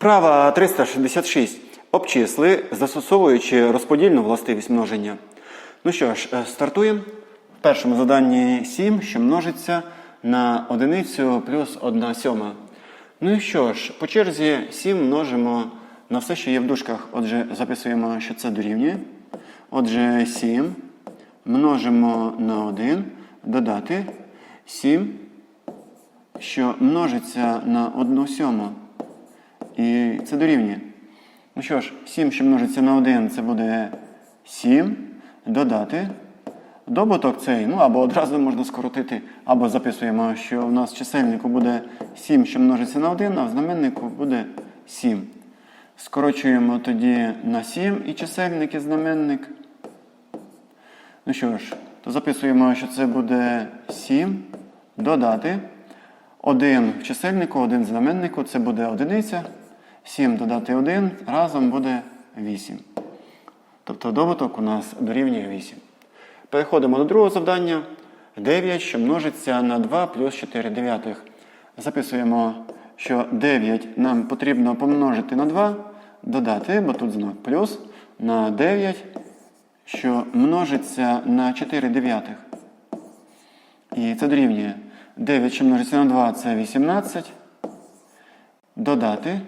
Вправа 366. Обчисли, застосовуючи розподільну властивість множення. Ну що ж, е, стартуємо. В першому заданні 7, що множиться на одиницю плюс 1 сьома. Ну і що ж, по черзі 7 множимо на все, що є в дужках. Отже, записуємо, що це дорівнює. Отже, 7 множимо на 1, додати 7, що множиться на 1 сьому. І це дорівнює. Ну що ж, 7, що множиться на 1, це буде 7. Додати. Добуток цей, ну або одразу можна скоротити, або записуємо, що у нас в чисельнику буде 7, що множиться на 1, а в знаменнику буде 7. Скорочуємо тоді на 7 і чисельник, і знаменник. Ну що ж, то записуємо, що це буде 7. Додати. 1 в чисельнику, 1 в знаменнику, це буде одиниця. 7 додати 1, разом буде 8. Тобто добуток у нас дорівнює 8. Переходимо до другого завдання. 9, що множиться на 2 плюс 4 дев'ятих. Записуємо, що 9 нам потрібно помножити на 2, додати, бо тут знак плюс, на 9, що множиться на 4 дев'ятих. І це дорівнює. 9, що множиться на 2, це 18. Додати.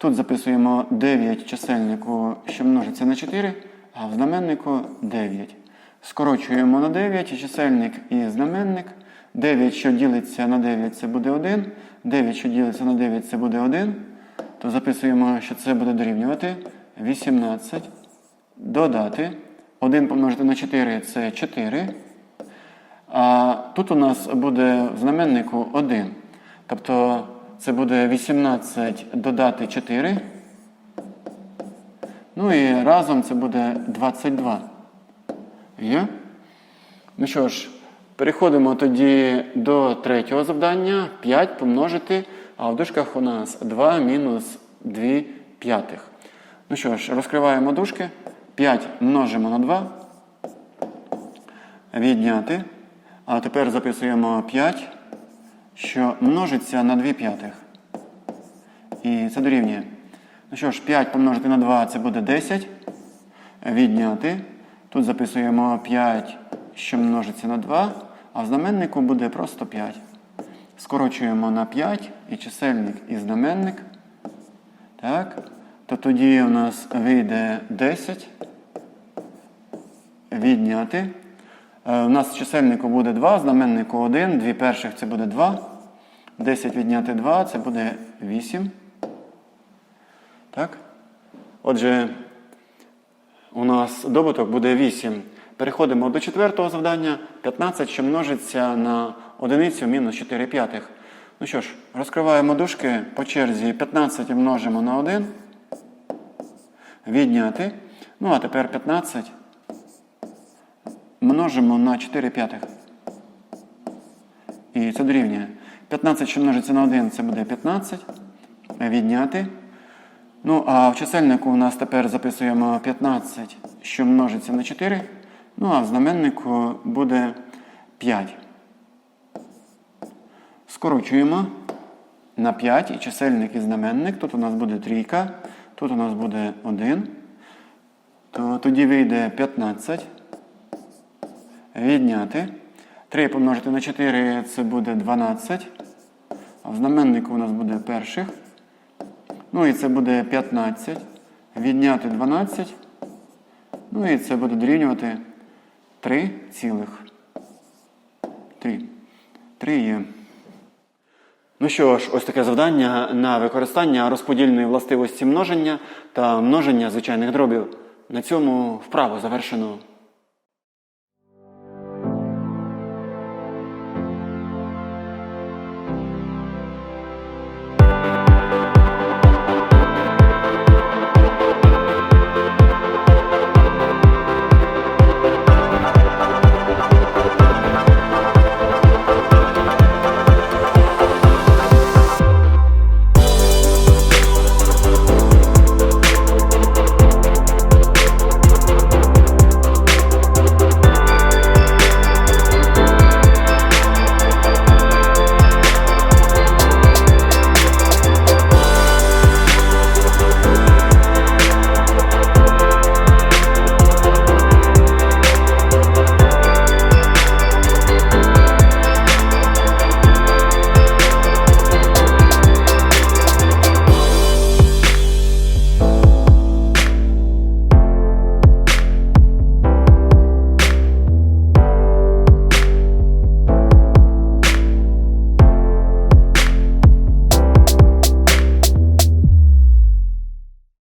Тут записуємо 9 чисельнику, що множиться на 4, а в знаменнику 9. Скорочуємо на 9 і чисельник і знаменник. 9, що ділиться на 9, це буде 1. 9, що ділиться на 9, це буде 1. То записуємо, що це буде дорівнювати 18. Додати. 1 помножити на 4 це 4. А тут у нас буде в знаменнику 1. Тобто це буде 18 додати 4. Ну і разом це буде 22. Є? Ну що ж, переходимо тоді до третього завдання. 5 помножити, а в дужках у нас 2 мінус 2 п'ятих. Ну що ж, розкриваємо дужки. 5 множимо на 2. Відняти. А тепер записуємо 5, що множиться на 2 п'ятих. І це дорівнює. Ну що ж, 5 помножити на 2 це буде 10. Відняти. Тут записуємо 5, що множиться на 2, а в знаменнику буде просто 5. Скорочуємо на 5 і чисельник, і знаменник. Так. То тоді у нас вийде 10. Відняти. Е, У нас в чисельнику буде 2, знаменнику 1, 2 перших це буде 2. 10 відняти 2 це буде 8. Так? Отже, у нас добуток буде 8. Переходимо до четвертого завдання. 15, що множиться на одиницю мінус 4 п'ятих. Ну що ж, розкриваємо дужки по черзі. 15 множимо на 1. Відняти. Ну, а тепер 15 множимо на 4 п'ятих. І це дорівнює. 15, що множиться на 1, це буде 15. Відняти. Ну, а в чисельнику у нас тепер записуємо 15, що множиться на 4. Ну, а в знаменнику буде 5. Скорочуємо на 5 і чисельник і знаменник. Тут у нас буде трійка, тут у нас буде 1. То тоді вийде 15. Відняти. 3 помножити на 4 це буде 12. В знаменнику у нас буде перших. Ну і це буде 15. Відняти 12. Ну і це буде дорівнювати 3 цілих. 3. 3 є. Ну що ж, ось таке завдання на використання розподільної властивості множення та множення звичайних дробів. На цьому вправо завершено.